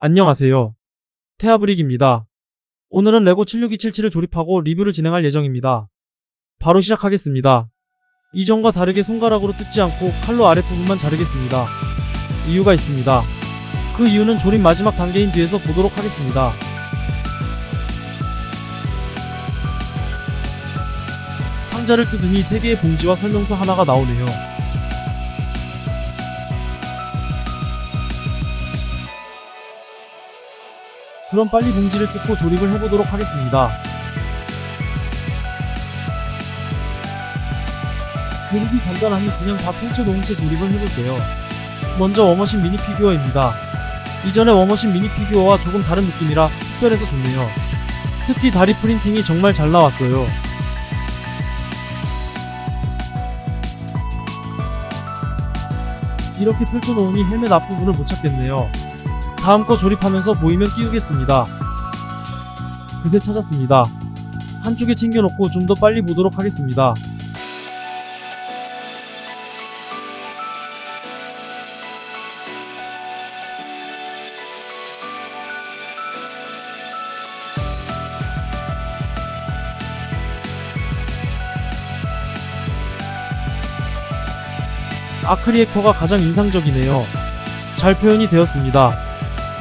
안녕하세요. 테아브릭입니다. 오늘은 레고 76277을 조립하고 리뷰를 진행할 예정입니다. 바로 시작하겠습니다. 이전과 다르게 손가락으로 뜯지 않고 칼로 아랫부분만 자르겠습니다. 이유가 있습니다. 그 이유는 조립 마지막 단계인 뒤에서 보도록 하겠습니다. 상자를 뜯으니 3개의 봉지와 설명서 하나가 나오네요. 그럼 빨리 봉지를 뜯고 조립을 해보도록 하겠습니다. 조립이 간단하니 그냥 다 펼쳐놓은 채 조립을 해볼게요. 먼저 워머신 미니 피규어입니다. 이전의 워머신 미니 피규어와 조금 다른 느낌이라 특별해서 좋네요. 특히 다리 프린팅이 정말 잘 나왔어요. 이렇게 펼쳐놓으니 헬멧 앞부분을 못 찾겠네요. 다음 거 조립하면서 보이면 끼우겠습니다. 그새 찾았습니다. 한쪽에 챙겨놓고 좀 더 빨리 보도록 하겠습니다. 아크리액터가 가장 인상적이네요. 잘 표현이 되었습니다.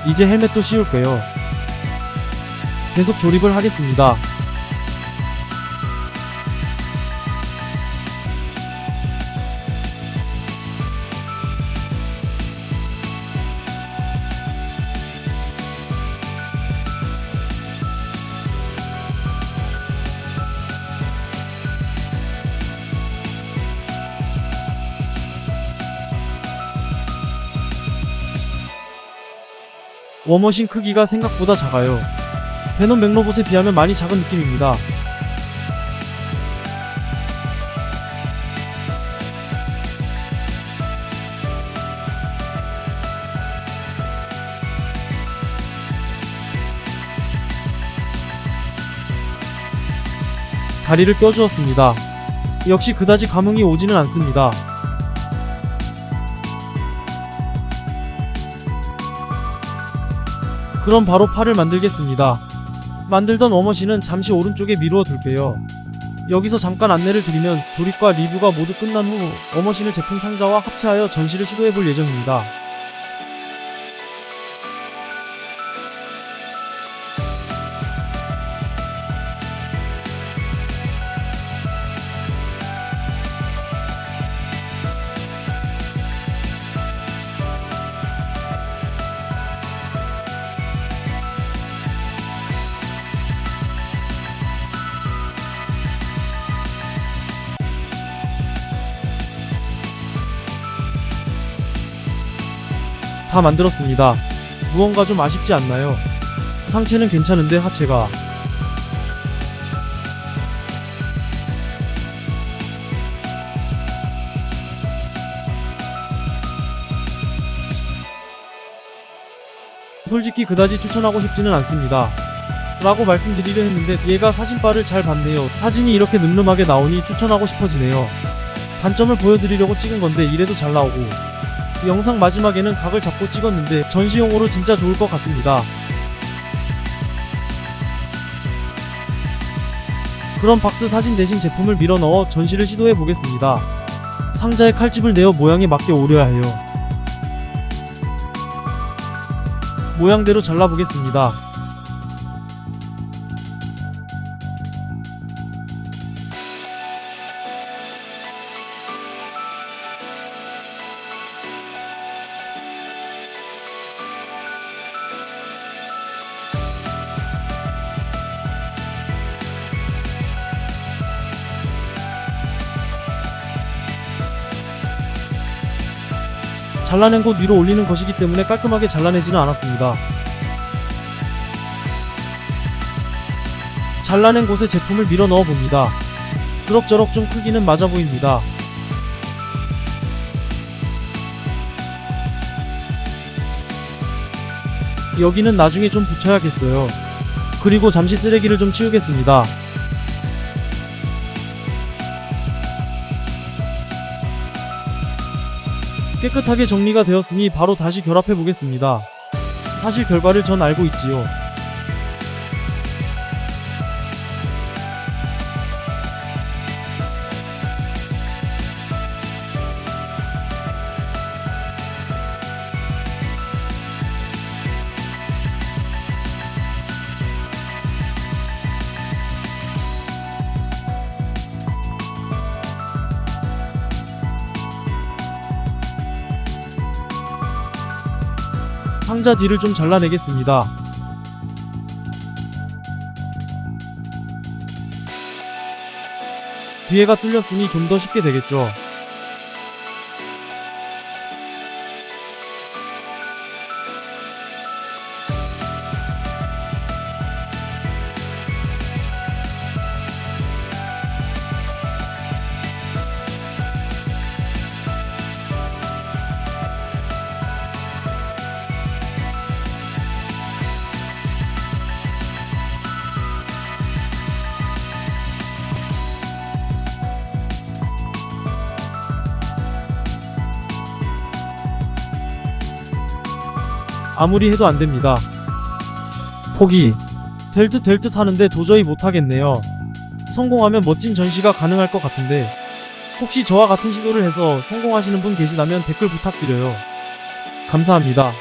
이제 헬멧도 씌울게요. 계속 조립을 하겠습니다. 워머신 크기가 생각보다 작아요. 베놈 맥로봇에 비하면 많이 작은 느낌입니다. 다리를 껴주었습니다. 역시 그다지 감흥이 오지는 않습니다. 그럼 바로 팔을 만들겠습니다. 만들던 워머신은 잠시 오른쪽에 미루어 둘게요. 여기서 잠깐 안내를 드리면 조립과 리뷰가 모두 끝난 후 워머신을 제품 상자와 합체하여 전시를 시도해 볼 예정입니다. 다 만들었습니다. 무언가 좀 아쉽지 않나요? 상체는 괜찮은데 하체가 솔직히 그다지 추천하고 싶지는 않습니다. 라고 말씀드리려 했는데 얘가 사진바를 잘 봤네요. 사진이 이렇게 늠름하게 나오니 추천하고 싶어지네요. 단점을 보여드리려고 찍은 건데 이래도 잘 나오고 영상 마지막에는 각을 잡고 찍었는데 전시용으로 진짜 좋을 것 같습니다. 그럼 박스 사진 대신 제품을 밀어 넣어 전시를 시도해 보겠습니다. 상자에 칼집을 내어 모양에 맞게 오려야 해요. 모양대로 잘라보겠습니다. 잘라낸 곳 위로 올리는 것이기 때문에 깔끔하게 잘라내지는 않았습니다. 잘라낸 곳에 제품을 밀어 넣어 봅니다. 그럭저럭 좀 크기는 맞아 보입니다. 여기는 나중에 좀 붙여야겠어요. 그리고 잠시 쓰레기를 좀 치우겠습니다. 깨끗하게 정리가 되었으니 바로 다시 결합해 보겠습니다. 사실 결과를 전 알고 있지요. 상자 뒤를 좀 잘라내겠습니다. 뒤에가 뚫렸으니 좀 더 쉽게 되겠죠. 아무리 해도 안 됩니다. 포기. 될 듯 될 듯 하는데 도저히 못하겠네요. 성공하면 멋진 전시가 가능할 것 같은데 혹시 저와 같은 시도를 해서 성공하시는 분 계시다면 댓글 부탁드려요. 감사합니다.